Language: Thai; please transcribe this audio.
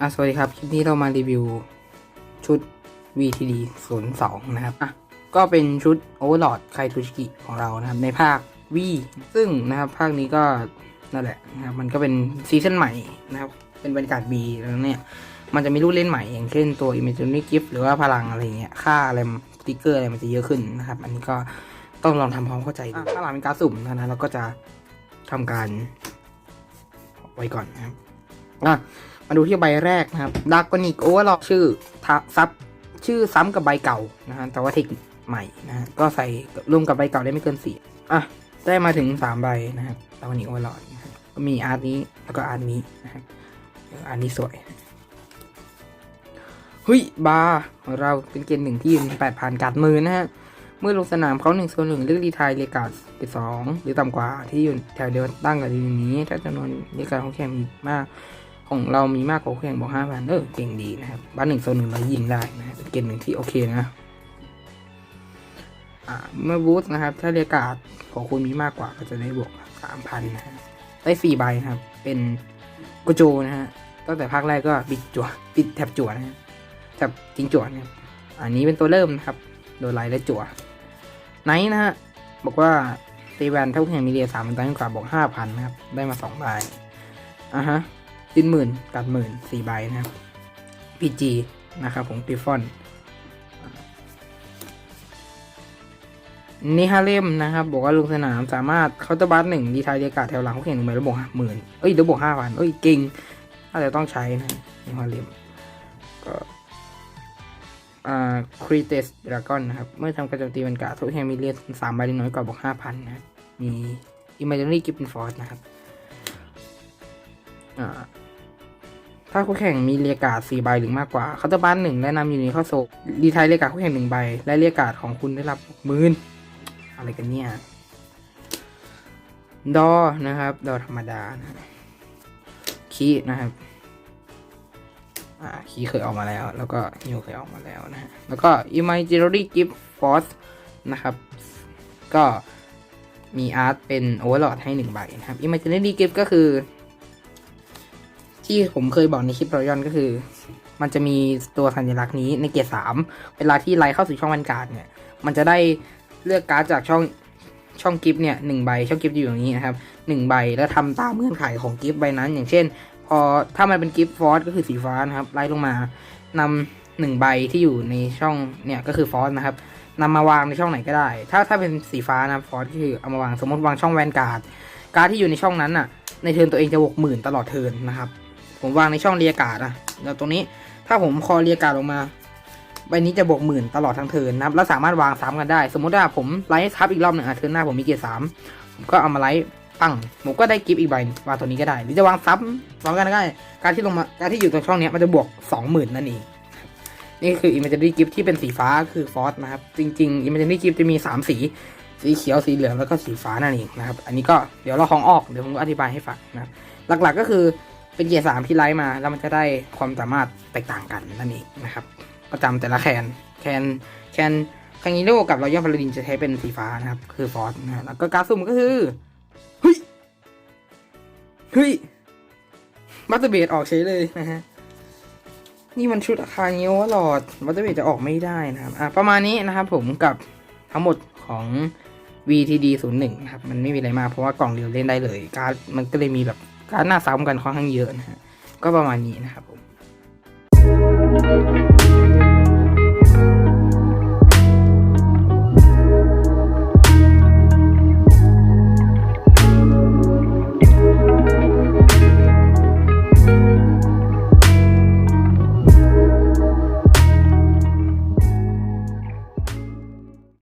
อะสวัสดีครับ คลิปนี้เรามารีวิวชุด VTD 02นะครับอะก็เป็นชุด Overlord ไคทูชิกิของเรานะครับ ในภาค V ซึ่งนะครับ ภาคนี้ก็นั่นแหละนะครับมันก็เป็นซีซั่นใหม่นะครับ เป็นบรรยากาศ B แล้วเนี่ย มันจะมีลูกเล่นใหม่อย่างเช่นตัว Imaginary Gift หรือว่าพลังอะไรเงี้ยค่าอะไรสติกเกอร์อะไรมันจะเยอะขึ้นนะครับ อันนี้ก็ต้องลองทำความเข้าใจดูถ้าหลังเป็นการสุ่มนะนะเราก็จะทำการไว้ก่อนนะครับอะ ดูที่ใบแรกนะครับดากอนิกโอเวอร์ลชื่อทะซับชื่อซ้ำกับใบเก่านะฮะแต่ว่าเทคใหม่นะฮะก็ใส่รวมกับใบเก่าได้ไม่เกินสี่อะได้มาถึงสามใบนะครับดากอนิกโอเวอร์ลนะครับก็มีอาร์ตนี้แล้วก็อาร์ตนี้นะครับอาร์ตนี้สวยเฮ้ยบาร์ของเราเป็นเกณฑ์หนึ่งที่ยืนแปดพันการดมือนะฮะเมื่อลงสนามเขาหนึ่งโซนหนึ่งเลือกรีไทายเรียกการ์ดสองหรือต่ำกว่าที่อยู่แถวเดียวตั้งกับทีนี้ ถ้าจำนวนเรียการดของแข่งมีมาก ของเรามีมากกว่าแข่งบอกห้าพันเออเก่งดีนะครับบ้านหนึ่งโซนหนึ่งเรายิงได้นะเป็นเกณฑ์หนึ่งที่โอเคนะอ่าเมื่อบูสนะครับ ถ้าเรียกาดของคุณมีมากกว่าก็จะได้บวกสามพันนะฮะได้สี่ใบนะครับ เป็นโกโจนะฮะตั้งแต่ภาคแรกก็ปิดจั่วปิดแถบจั่วนะฮะแถบจริงจั่วนะครับอันนี้เป็นตัวเริ่มนะครับ โดนไลท์และจั่วไนท์นะฮะบอกว่าตีแวนเท่าแข่งมีเรียสามเป็นตั้งกว่าบอกห้าพันนะครับ ได้มาสองใบอะฮะ ยืนหมื่นกัดหมื่นสี่ใบนะครับ PG นะครับผมติฟอนนี่ฮาเลมนะครับ บอกว่าลงสนามสามารถเคาน์เตอร์บัสหนึ่งดีทายเรียกาแถวหลังเขาแข่งหนึ่งใบแล้วบวกหมื่นเอ้ยเดี๋ยวบวกห้าพันเอ้ยเก่งอาจจะต้องใช้นะนี่ฮาเลมก็อ่าครีเตสดราก้อนนะครับ เมื่อทำการโจมตีมันกาทุกแห่งมีเลือดสามใบน้อยกว่าบวกห้าพันนะมีอิมเมจเนอรี่กิฟต์เป็นฟอร์สนะครับอ่า ถ้าคู่แข่งมีเรียการ์ดสี่ใบหรือมากกว่าเขาจะบ้านหนึ่งและนำอยู่ในข้อโศกดีไทายเรียการ์ดคู่แข่งหนึ่งใบ และเรียการ์ดของคุณได้รับหมื่นอะไรกันเนี่ย ดอนะครับ ดอธรรมดานะคีนะครับอ่าคีเคยออกมาแล้ว แล้วก็นิวเคยออกมาแล้วนะฮะแล้วก็ Imaginary Gift Force นะครับ ก็มีอาร์ตเป็นโอเวอร์ลอดให้หนึ่งใบนะครับ Imaginary Gift ก็คือ ที่ผมเคยบอกในคลิปรอยอนก็คือ มันจะมีตัวสัญลักษณ์นี้ในเกียร์สามเวลาที่ไลเข้าสู่ช่องวันการ์ดเนี่ย มันจะได้เลือกการ์ดจากช่องช่องกิฟต์เนี่ยหนึ่งใบช่องกิฟต์อยู่อย่างนี้นะครับหนึ่งใบแล้วทำตามเงื่อนไขของกิฟต์ใบนั้น อย่างเช่น พอถ้ามันเป็นกิฟต์ฟอสก็คือสีฟ้านะครับไล่ลงมานำหนึ่งใบที่อยู่ในช่องเนี่ยก็คือฟอสนะครับนำมาวางในช่องไหนก็ได้ ถ้าถ้าเป็นสีฟ้านะฟอสก็คือเอามาวางสมมติวางช่องแวนการ์ดการ์ดที่อยู่ในช่องนั้นน่ะในเทิร์นตัวเองจะบวกหมื่นตลอดเทิร์นนะครับ ผมวางในช่องเรียการ์ดอะแล้วตรงนี้ถ้าผมคอเรียการ์ดลงมาใบนี้จะบวกหมื่นตลอดทั้งเทินนะครับแล้วสามารถวางซ้ำกันได้ สมมติว่าผมไลท์ทับอีกรอบหนึ่งอะเทินหน้าผมมีเกียร์สามผมก็เอามาไลท์ปั้งผมก็ได้กิฟต์อีกใบวางตัวนี้ก็ได้ หรือจะวางซ้ำวางกันก็ได้การที่ลงมาการที่อยู่ตรงช่องนี้มันจะบวกสองหมื่นนั่นเองนี่คือ Imaginary Gift ที่เป็นสีฟ้าคือฟอสนะครับ จริงๆ Imaginary Gift จะมีสามสี สีเขียวสีเหลืองแล้วก็สีฟ้านั่นเองนะครับ อันนี้ก็เดี๋ยวเราของออกเดี๋ยวผมอธิบายให้ฟังนะครับหลักๆก็คือ เป็นเกียร์สามที่ไลท์มา แล้วมันจะได้ความสามารถแตกต่างกันนั่นเองนะครับ ประจำแต่ละแคนแคนแคนแคนฮิโร่กับรอยัลพาราดินจะใช้เป็นสีฟ้านะครับ คือฟอสนะแล้วก็การสุ่มก็คือเฮ้ยเฮ้ยบัตเตอร์เบดออกเฉยเลยนะฮะนี่มันชุดอาคารเงี้ยวหลอดบัตเตอร์เบดจะออกไม่ได้นะครับอะประมาณนี้นะครับผมกับทั้งหมดของ VTD 0 1นะครับ มันไม่มีอะไรมากเพราะว่ากล่องเดียวเล่นได้เลย การมันก็เลยมีแบบ การหน้าซ้ำกันค่อนข้างเยอะนะฮะก็ประมาณนี้นะครับผม